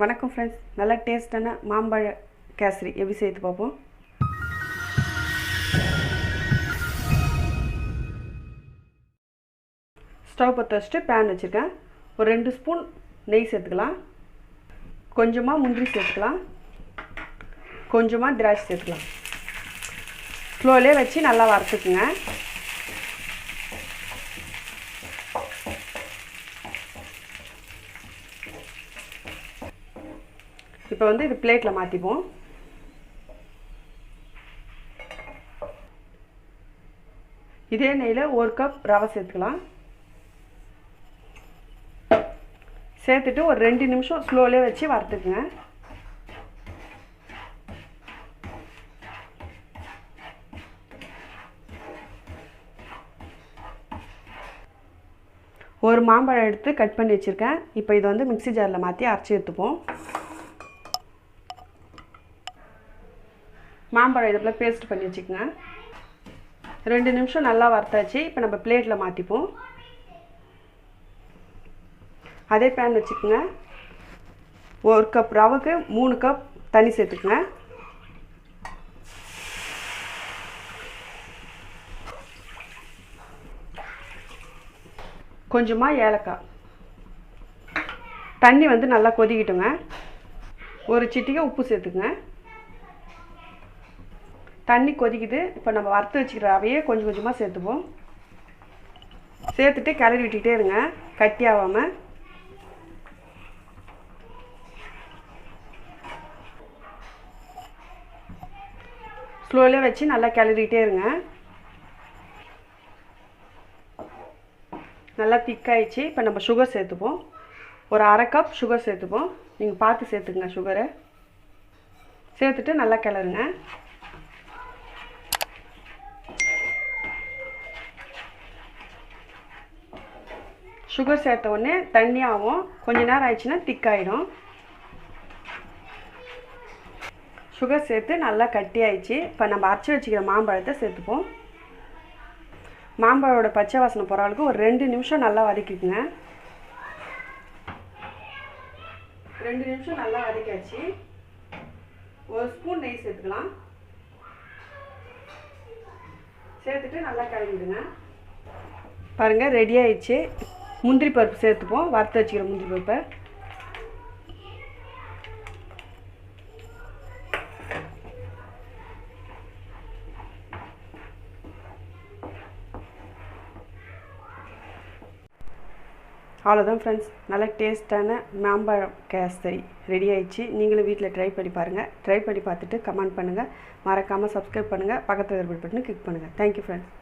வணக்கம் ஃப்ரெண்ட்ஸ் நல்லா டேஸ்டான மாம்பழ கேசரி. எப்படி செய்து பார்ப்போம். ஸ்டவ் பற்ற வச்சுட்டு பேன் வச்சுருக்கேன். ஒரு ரெண்டு ஸ்பூன் நெய் சேர்த்துக்கலாம். கொஞ்சமாக முந்திரி சேர்த்துக்கலாம். கொஞ்சமாக திராட்சை சேர்த்துக்கலாம். ஸ்லோலே வச்சு நல்லா வறுத்துக்குங்க. இப்போ வந்து இது பிளேட்டில் மாற்றிப்போம் இதே நெய்யில் ஒரு கப் ரவை சேர்த்துக்கலாம். சேர்த்துட்டு ஒரு ரெண்டு நிமிஷம் ஸ்லோலே வச்சு வறுத்துக்குங்க. ஒரு மாம்பழம் எடுத்து கட் பண்ணி வச்சுருக்கேன். இப்போ இதை வந்து மிக்ஸி ஜாரில் மாற்றி அரைச்சி எடுத்துப்போம். மாம்பழம் இதை போல் பேஸ்ட் பண்ணி வச்சுக்கோங்க. ரெண்டு நிமிஷம் நல்லா வறுத்தாச்சு. இப்போ நம்ம பிளேட்டில் மாற்றிப்போம் அதே பேன் வச்சுக்கோங்க. ஒரு கப் ரவைக்கு மூணு கப் தண்ணி சேர்த்துக்குங்க. கொஞ்சமாக ஏலக்காய். தண்ணி வந்து நல்லா கொதிக்கிட்டுங்க. ஒரு சிட்டிகை உப்பு சேர்த்துக்குங்க. தண்ணி கொதிக்குது. இப்போ நம்ம வறுத்து வச்சுக்கிற அவையே கொஞ்சம் கொஞ்சமாக சேர்த்துப்போம். சேர்த்துட்டு கிளறி விட்டுக்கிட்டே இருங்க. கட்டி ஆகாமல் ஸ்லோலே வச்சு நல்லா கிளறிக்கிட்டே இருங்க. நல்லா திக்காயிடுச்சு. இப்போ நம்ம சுகர் சேர்த்துப்போம். ஒரு அரை கப் சுகர் சேர்த்துப்போம். நீங்கள் பார்த்து சேர்த்துக்குங்க சுகரை சேர்த்துட்டு நல்லா கிளறுங்க. சுகர் சேர்த்த உடனே தண்ணியாகும் கொஞ்ச நேரம் ஆயிடுச்சுன்னா திக்காயிடும். சுகர் சேர்த்து நல்லா கட்டி ஆயிடுச்சு. இப்போ நம்ம அரைச்சி வச்சுக்கிற மாம்பழத்தை சேர்த்துப்போம். மாம்பழோட பச்சை வாசனை போகிற அளவுக்கு ஒரு ரெண்டு நிமிஷம் நல்லா வதக்கிக்குங்க. ரெண்டு நிமிஷம் நல்லா வதக்காச்சு ஒரு ஸ்பூன் நெய் சேர்த்துக்கலாம். சேர்த்துட்டு நல்லா கலந்துடுங்க பாருங்கள் ரெடி ஆயிடுச்சு. முந்திரி பருப்பு சேர்த்துப்போம். வறுத்து வச்சுக்கிற முந்திரி பருப்பை. அவ்வளோதான் ஃப்ரெண்ட்ஸ் நல்ல டேஸ்ட்டான மாம்பழம் கேசரி ரெடி ஆயிடுச்சு. நீங்களும் வீட்டில் ட்ரை பண்ணி பாருங்கள் ட்ரை பண்ணி பார்த்துட்டு கமெண்ட் பண்ணுங்கள் மறக்காமல் சப்ஸ்கிரைப் பண்ணுங்கள் பக்கத்தில் இருக்கிற பட்டனை கிளிக் பண்ணுங்கள் தேங்க்யூ ஃப்ரெண்ட்ஸ்